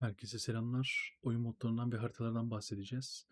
Herkese selamlar. Oyun modlarından ve haritalardan bahsedeceğiz.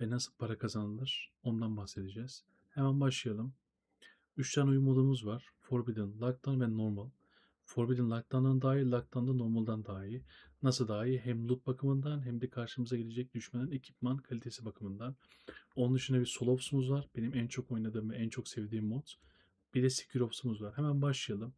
Ve nasıl para kazanılır ondan bahsedeceğiz. Hemen başlayalım. 3 tane oyun modumuz var. Forbidden, Lockdown ve Normal. Forbidden Lockdown'dan daha iyi, Lockdown da Normal'dan daha iyi. Nasıl daha iyi? Hem loot bakımından hem de karşımıza gelecek düşmanın ekipman kalitesi bakımından. Onun dışında bir Solops'umuz var. Benim en çok oynadığım ve en çok sevdiğim mod. Bir de Secure Ops'umuz var. Hemen başlayalım.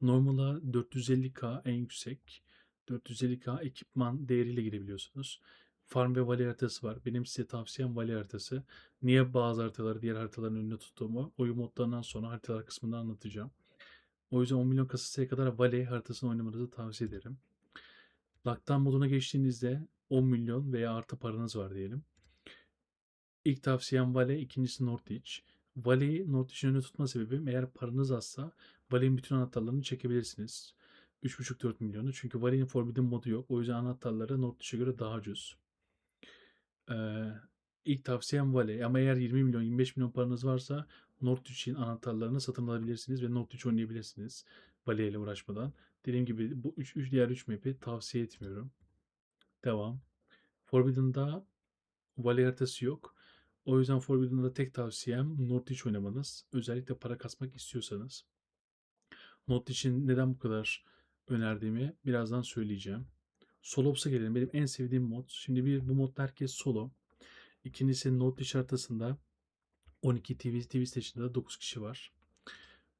Normal'a 450k en yüksek. 450k ekipman değeriyle girebiliyorsunuz. Farm ve vali haritası var. Benim size tavsiyem vali haritası. Niye bazı haritaları diğer haritaların önünde tuttuğumu oyun modlarından sonra haritalar kısmında anlatacağım. O yüzden 10 milyon kasasıya kadar vali haritasını oynamanızı tavsiye ederim. Lockdown moduna geçtiğinizde 10 milyon veya artı paranız var diyelim. İlk tavsiyem Vale, ikincisi Northwich. Vale'yi Northwich'in önüne tutma sebebim eğer paranız azsa Vale'nin bütün anahtarlarını çekebilirsiniz. 3.5-4 milyonu. Çünkü Vale'nin Forbidden modu yok. O yüzden anahtarları Northwich'e göre daha ucuz. Ee, ilk tavsiyem Vale. Ama eğer 20 milyon, 25 milyon paranız varsa Northwich'in anahtarlarını satın alabilirsiniz ve Northwich oynayabilirsiniz. Vale ile uğraşmadan. Dediğim gibi bu 3, 3 diğer 3 map'i tavsiye etmiyorum. Devam. Forbidden'da Vale haritası yok. O yüzden Forbidden'da tek tavsiyem Northwich oynamanız. Özellikle para kasmak istiyorsanız. Northwich'in neden bu kadar önerdiğimi birazdan söyleyeceğim. Solops'a gelelim. Benim en sevdiğim mod. Şimdi bir bu modda herkes solo. İkincisi Northwich haritasında 12 TV, TV Station'da 9 kişi var.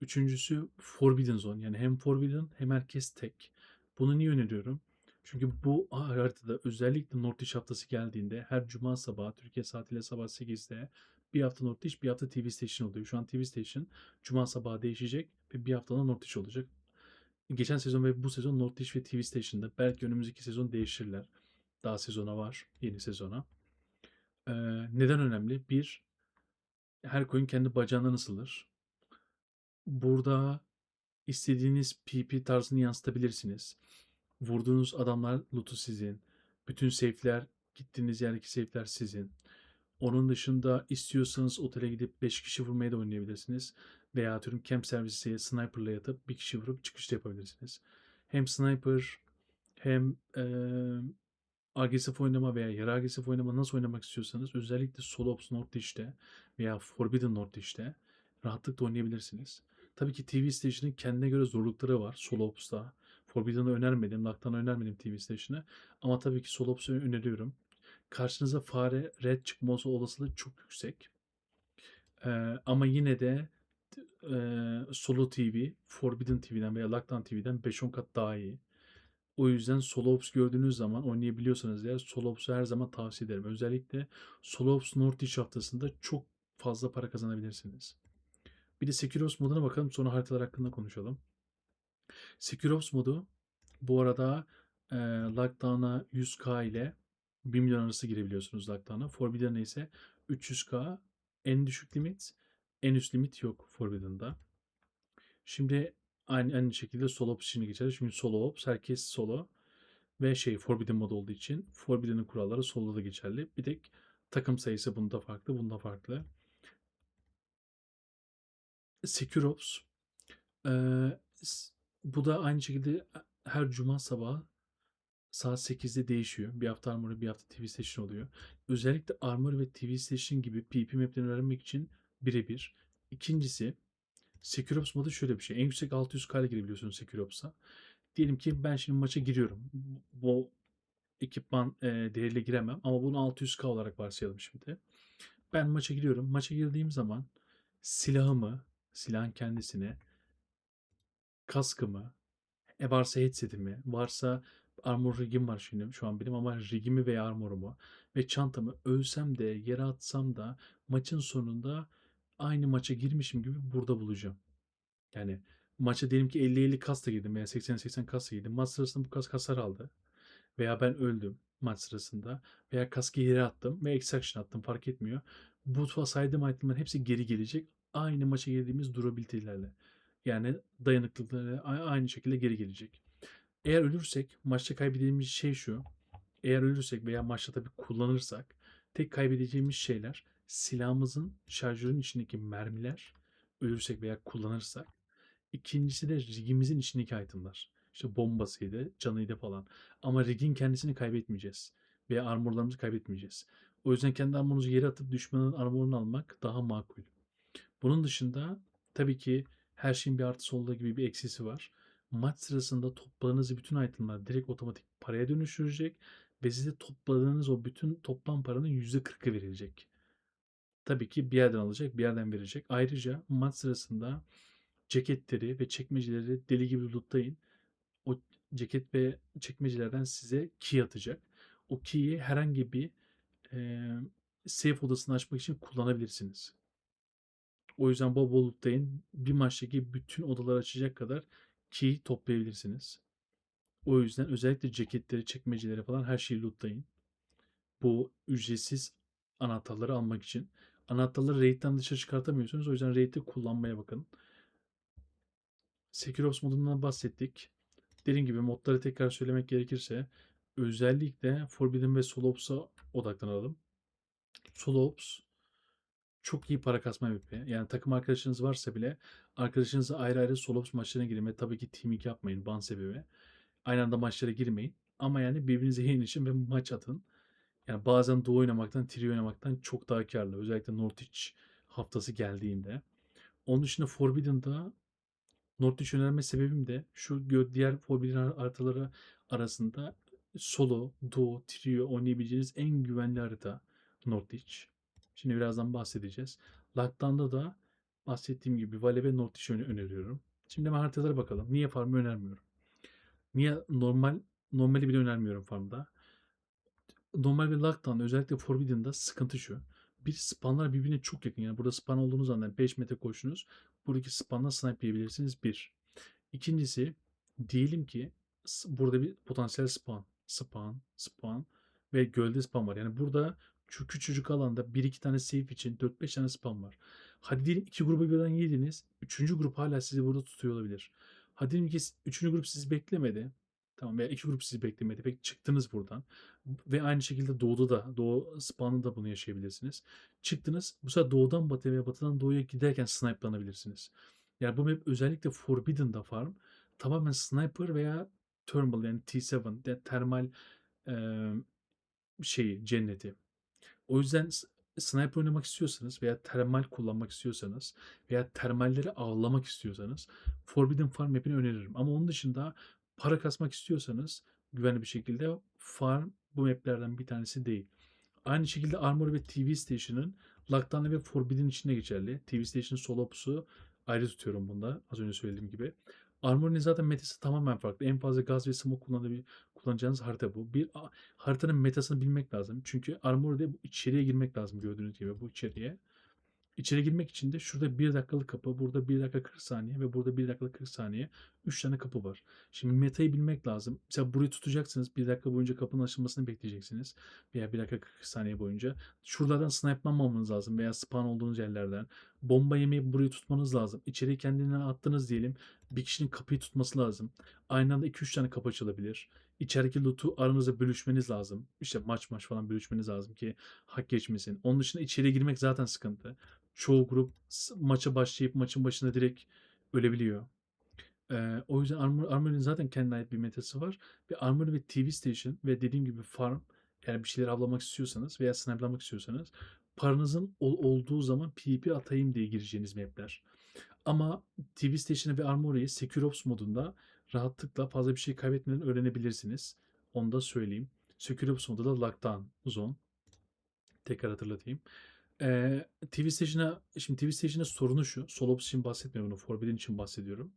Üçüncüsü Forbidden Zone. Yani hem Forbidden hem herkes tek. Bunu niye öneriyorum? Çünkü bu haritada özellikle Northwich haftası geldiğinde her cuma sabahı Türkiye saatiyle sabah 8'de bir hafta Northwich bir hafta TV Station oluyor. Şu an TV Station cuma sabahı değişecek ve bir haftada Northwich olacak. Geçen sezon ve bu sezon Northwich ve TV Station'da. Belki önümüzdeki sezon değişirler. Daha sezona var. Yeni sezona. Ee, neden önemli? Bir, her coin kendi bacağından ısılır. Burada istediğiniz PP tarzını yansıtabilirsiniz. Vurduğunuz adamlar loot'u sizin. Bütün safe'ler, gittiğiniz yerdeki safe'ler sizin. Onun dışında istiyorsanız otele gidip 5 kişi vurmaya da oynayabilirsiniz. Veya atıyorum camp servisi sniper'la yatıp bir kişi vurup çıkış yapabilirsiniz. Hem sniper hem e, agresif oynama veya yarı agresif oynama nasıl oynamak istiyorsanız özellikle Solo Ops Northwish'te veya Forbidden Northwish'te rahatlıkla oynayabilirsiniz. Tabii ki TV Station'ın kendine göre zorlukları var Solo Ops'ta. Forbidden'ı önermedim, Lockdown'ı önermedim TV Station'ı. Ama tabii ki Solo Ops'u öneriyorum. Karşınıza fare red çıkması olasılığı çok yüksek. Ee, ama yine de e, Solo TV, Forbidden TV'den veya Lockdown TV'den 5-10 kat daha iyi. O yüzden Solo Ops gördüğünüz zaman oynayabiliyorsanız eğer Solo Ops'u her zaman tavsiye ederim. Özellikle Solo Ops Northwich haftasında çok fazla para kazanabilirsiniz. Bir de Secure Ops moduna bakalım sonra haritalar hakkında konuşalım. Secure Ops modu bu arada e, Lockdown'a 100k ile 1 milyon arası girebiliyorsunuz Lockdown'a. Forbidden'a ise 300k en düşük limit, en üst limit yok Forbidden'da. Şimdi aynı, aynı şekilde solo ops için geçer. Çünkü solo ops herkes solo ve şey Forbidden mod olduğu için Forbidden'ın kuralları solo'da da geçerli. Bir tek takım sayısı bunda farklı, bunda farklı. Secure Ops ee, bu da aynı şekilde her cuma sabah saat 8'de değişiyor. Bir hafta Armory, bir hafta TV Station oluyor. Özellikle Armory ve TV Station gibi PP maplerini öğrenmek için birebir. İkincisi Secure Ops modu şöyle bir şey. En yüksek 600k ile girebiliyorsunuz Secure Ops'a. Diyelim ki ben şimdi maça giriyorum. Bu ekipman e, değeriyle giremem ama bunu 600k olarak varsayalım şimdi. Ben maça giriyorum. Maça girdiğim zaman silahımı, silahın kendisine, kaskımı, e varsa headsetimi, varsa armor rigim var şimdi şu an benim ama rigimi veya armorumu ve çantamı ölsem de yere atsam da maçın sonunda aynı maça girmişim gibi burada bulacağım. Yani maça diyelim ki 50-50 kasta girdim veya 80-80 kasta girdim. Maç sırasında bu kas hasar aldı. Veya ben öldüm maç sırasında. Veya kaskı yere attım ve extraction attım fark etmiyor. Bu saydığım itemlerin hepsi geri gelecek. Aynı maça girdiğimiz durability'lerle. Yani dayanıklılıkları aynı şekilde geri gelecek. Eğer ölürsek maçta kaybedeceğimiz şey şu. Eğer ölürsek veya maçta tabii kullanırsak tek kaybedeceğimiz şeyler silahımızın şarjörün içindeki mermiler ölürsek veya kullanırsak. İkincisi de rigimizin içindeki itemlar. işte bombasıydı, canıydı falan. Ama rigin kendisini kaybetmeyeceğiz. Veya armorlarımızı kaybetmeyeceğiz. O yüzden kendi armorunuzu yere atıp düşmanın armorunu almak daha makul. Bunun dışında tabii ki her şeyin bir artısı olduğu gibi bir eksisi var. Maç sırasında topladığınız bütün itemler direkt otomatik paraya dönüştürecek ve size topladığınız o bütün toplam paranın %40'ı verilecek. Tabii ki bir yerden alacak, bir yerden verecek. Ayrıca maç sırasında ceketleri ve çekmeceleri deli gibi lootlayın. O ceket ve çekmecelerden size key atacak. O key'i herhangi bir e, safe odasını açmak için kullanabilirsiniz. O yüzden bol bol lootlayın. Bir maçtaki bütün odaları açacak kadar key toplayabilirsiniz. O yüzden özellikle ceketleri, çekmeceleri falan her şeyi lootlayın. Bu ücretsiz anahtarları almak için. Anahtarları raid'den dışarı çıkartamıyorsunuz. O yüzden raid'de kullanmaya bakın. Secure Ops modundan bahsettik. Dediğim gibi modları tekrar söylemek gerekirse özellikle Forbidden ve Solo Ops'a odaklanalım. Solo Ops çok iyi para kasma map'i. Yani takım arkadaşınız varsa bile arkadaşınızla ayrı ayrı Solo Ops maçlarına girin ve tabii ki team 2 yapmayın ban sebebi. Aynı anda maçlara girmeyin. Ama yani birbirinize yenişin ve maç atın. Yani bazen duo oynamaktan, trio oynamaktan çok daha karlı. Özellikle Norwich haftası geldiğinde. Onun dışında Forbidden'da Norwich önerme sebebim de şu diğer Forbidden haritaları arasında solo, duo, trio oynayabileceğiniz en güvenli harita Norwich. Şimdi birazdan bahsedeceğiz. Lockdown'da da bahsettiğim gibi Vale ve Norwich öneriyorum. Şimdi hemen haritalara bakalım. Niye farmı önermiyorum? Niye normal normali bile önermiyorum farmda? Normal bir lockdown özellikle Forbidden'da sıkıntı şu. Bir spawnlar birbirine çok yakın. Yani burada spawn olduğunuz anda 5 metre koşunuz. Buradaki spawnla snipe yiyebilirsiniz. Bir. İkincisi diyelim ki burada bir potansiyel spawn. Spawn, spawn ve gölde spawn var. Yani burada şu küçücük alanda 1-2 tane safe için 4-5 tane spawn var. Hadi diyelim iki gruba birden yediniz. Üçüncü grup hala sizi burada tutuyor olabilir. Hadi diyelim ki üçüncü grup sizi beklemedi. Tamam veya iki grup sizi beklemedi. Peki çıktınız buradan. Ve aynı şekilde doğuda da, doğu spawn'da da bunu yaşayabilirsiniz. Çıktınız. Bu sefer doğudan batıya veya batıdan doğuya giderken snipe'lanabilirsiniz. Yani bu map özellikle Forbidden'da farm tamamen sniper veya thermal yani T7 yani termal e, şeyi cenneti. O yüzden sniper oynamak istiyorsanız veya termal kullanmak istiyorsanız veya termalleri avlamak istiyorsanız Forbidden Farm map'ini öneririm. Ama onun dışında para kasmak istiyorsanız güvenli bir şekilde farm bu maplerden bir tanesi değil. Aynı şekilde Armor ve TV Station'ın Lockdown ve Forbidden içinde geçerli. TV Station solo opus'u ayrı tutuyorum bunda. Az önce söylediğim gibi. Armor'un zaten metası tamamen farklı. En fazla gaz ve smoke kullanacağınız harita bu. Bir haritanın metasını bilmek lazım. Çünkü Armor'da içeriye girmek lazım gördüğünüz gibi bu içeriye. İçeri girmek için de şurada 1 dakikalık kapı, burada 1 dakika 40 saniye ve burada 1 dakika 40 saniye 3 tane kapı var. Şimdi metayı bilmek lazım. Mesela burayı tutacaksınız. 1 dakika boyunca kapının açılmasını bekleyeceksiniz. Veya 1 dakika 40 saniye boyunca. Şuralardan snipe'lanmamanız lazım veya spawn olduğunuz yerlerden. Bomba yemeyi burayı tutmanız lazım. İçeriye kendine attınız diyelim. Bir kişinin kapıyı tutması lazım. Aynı anda 2-3 tane kapı açılabilir. İçerideki loot'u aranızda bölüşmeniz lazım. İşte maç maç falan bölüşmeniz lazım ki hak geçmesin. Onun dışında içeriye girmek zaten sıkıntı çoğu grup maça başlayıp maçın başında direkt ölebiliyor. Ee, o yüzden Armor, zaten kendine ait bir metası var. Ve Armor ve TV Station ve dediğim gibi farm eğer bir şeyler avlamak istiyorsanız veya sniperlamak istiyorsanız paranızın ol, olduğu zaman PvP atayım diye gireceğiniz mapler. Ama TV Station'ı ve Armory'yi Secure Ops modunda rahatlıkla fazla bir şey kaybetmeden öğrenebilirsiniz. Onu da söyleyeyim. Secure Ops modunda Lockdown Zone. Tekrar hatırlatayım. Eee, TV Station'a şimdi TV Station'ın sorunu şu. Solo için bahsetmiyorum bunu. Forbidden için bahsediyorum.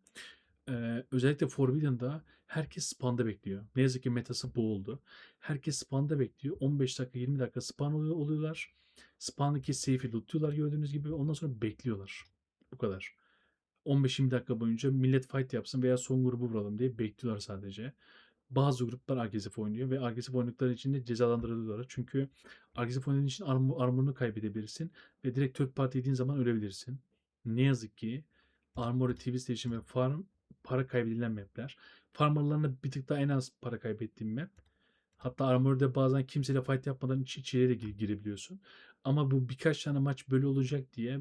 Eee, özellikle Forbidden'da herkes spawn'da bekliyor. Ne yazık ki metası bu oldu. Herkes spawn'da bekliyor. 15 dakika 20 dakika oluyor, oluyorlar. Spawn'daki safe'i lootluyorlar gördüğünüz gibi. Ondan sonra bekliyorlar. Bu kadar. 15-20 dakika boyunca millet fight yapsın veya son grubu vuralım diye bekliyorlar sadece bazı gruplar agresif oynuyor ve agresif oynadıkları için de cezalandırılıyorlar. Çünkü agresif oynadığın için armor, armorunu kaybedebilirsin ve direkt third party yediğin zaman ölebilirsin. Ne yazık ki Armory TV Station ve Farm para kaybedilen mapler. Farmerlarına bir tık daha en az para kaybettiğim map. Hatta Armory'de bazen kimseyle fight yapmadan iç içeriye de girebiliyorsun. Ama bu birkaç tane maç böyle olacak diye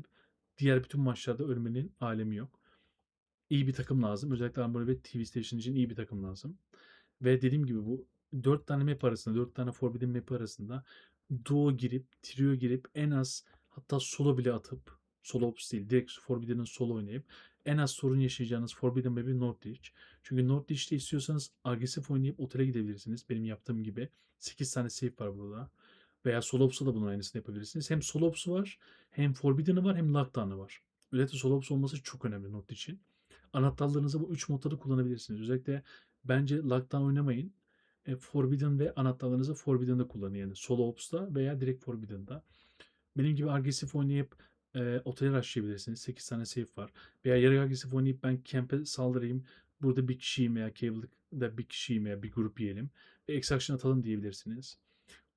diğer bütün maçlarda ölmenin alemi yok. iyi bir takım lazım. Özellikle Armor ve TV Station için iyi bir takım lazım. Ve dediğim gibi bu 4 tane map arasında, 4 tane Forbidden map arasında duo girip, trio girip en az hatta solo bile atıp solo ops değil, direkt Forbidden'ın solo oynayıp en az sorun yaşayacağınız Forbidden map'i Northridge. Çünkü Northridge'de istiyorsanız agresif oynayıp otele gidebilirsiniz. Benim yaptığım gibi. 8 tane save var burada. Veya solo ops'a da bunun aynısını yapabilirsiniz. Hem solo ops'u var, hem Forbidden'ı var, hem Lockdown'ı var. Özellikle solo ops olması çok önemli North için. Anahtarlarınızı bu 3 modda da kullanabilirsiniz. Özellikle bence Lockdown oynamayın. E, Forbidden ve anahtarlarınızı Forbidden'da kullanın. Yani Solo Ops'ta veya direkt Forbidden'da. Benim gibi agresif oynayıp e, otele rushlayabilirsiniz. 8 tane save var. Veya yarı agresif oynayıp ben camp'e saldırayım. Burada bir kişiyim veya cable'da bir kişiyim veya bir grup yiyelim. Ve extraction atalım diyebilirsiniz.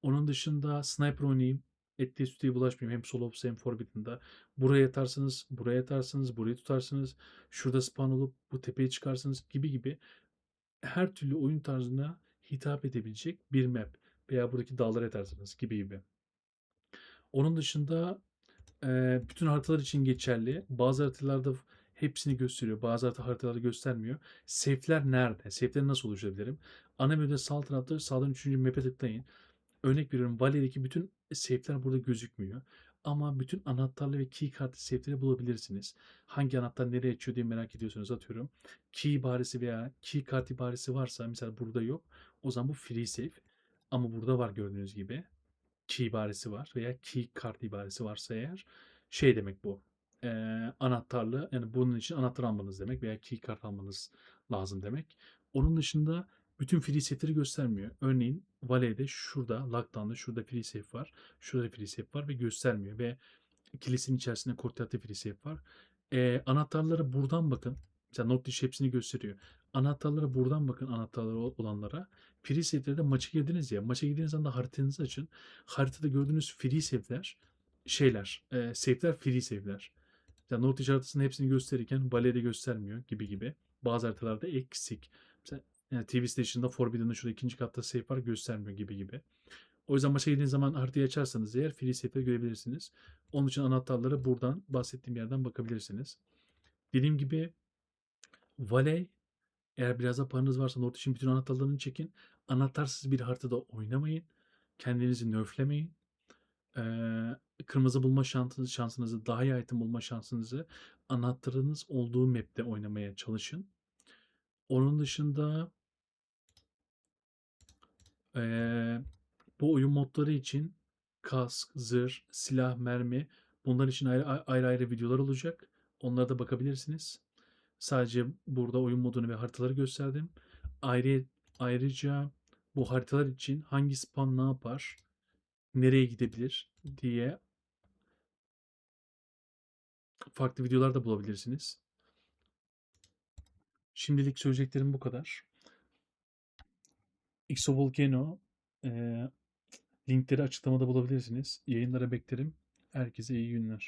Onun dışında sniper oynayayım. Etliye sütüye bulaşmayayım. Hem solo ops hem forbidden'da. Buraya yatarsınız, buraya yatarsınız, burayı tutarsınız. Şurada spawn olup bu tepeye çıkarsınız gibi gibi. Her türlü oyun tarzına hitap edebilecek bir map. Veya buradaki dağlara yatarsınız gibi gibi. Onun dışında bütün haritalar için geçerli. Bazı haritalarda hepsini gösteriyor. Bazı harita- haritalarda göstermiyor. Safe'ler nerede? Safe'leri nasıl oluşturabilirim? Ana menüde sağ tarafta sağdan 3. map'e tıklayın. Örnek veriyorum Valley'deki bütün safe'ler burada gözükmüyor. Ama bütün anahtarlı ve key kartı safe'leri bulabilirsiniz. Hangi anahtar nereye açıyor diye merak ediyorsanız atıyorum. Key ibaresi veya key kart ibaresi varsa mesela burada yok. O zaman bu free safe. Ama burada var gördüğünüz gibi. Key ibaresi var veya key kart ibaresi varsa eğer şey demek bu. Ee, anahtarlı yani bunun için anahtar almanız demek veya key kart almanız lazım demek. Onun dışında bütün free safe'leri göstermiyor. Örneğin Valley'de şurada, Lockdown'da şurada free safe var. Şurada free safe var ve göstermiyor. Ve kilisenin içerisinde Courtyard'da free safe var. Ee, anahtarlara buradan bakın. Mesela not dışı hepsini gösteriyor. Anahtarlara buradan bakın anahtarları olanlara. Free safe'lere de maça girdiniz ya. Maça girdiğiniz anda haritanızı açın. Haritada gördüğünüz free safe'ler şeyler, e, safe'ler free safe'ler. Yani not dışı haritasının hepsini gösterirken Valley'de göstermiyor gibi gibi. Bazı haritalarda eksik. Mesela yani TV Station'da Forbidden'da şurada ikinci katta safe var göstermiyor gibi gibi. O yüzden maça girdiğiniz zaman haritayı açarsanız eğer free safe'leri görebilirsiniz. Onun için anahtarlara buradan bahsettiğim yerden bakabilirsiniz. Dediğim gibi Valley eğer biraz da paranız varsa North için bütün anahtarlarını çekin. Anahtarsız bir haritada oynamayın. Kendinizi nerflemeyin. Ee, kırmızı bulma şansınızı, şansınızı, daha iyi item bulma şansınızı anahtarınız olduğu map'te oynamaya çalışın. Onun dışında ee, bu oyun modları için kask, zırh, silah, mermi bunlar için ayrı ayrı, ayrı videolar olacak. Onlara da bakabilirsiniz. Sadece burada oyun modunu ve haritaları gösterdim. Ayrı, ayrıca bu haritalar için hangi spawn ne yapar, nereye gidebilir diye farklı videolar da bulabilirsiniz. Şimdilik söyleyeceklerim bu kadar. Exovolcano e, linkleri açıklamada bulabilirsiniz. Yayınlara beklerim. Herkese iyi günler.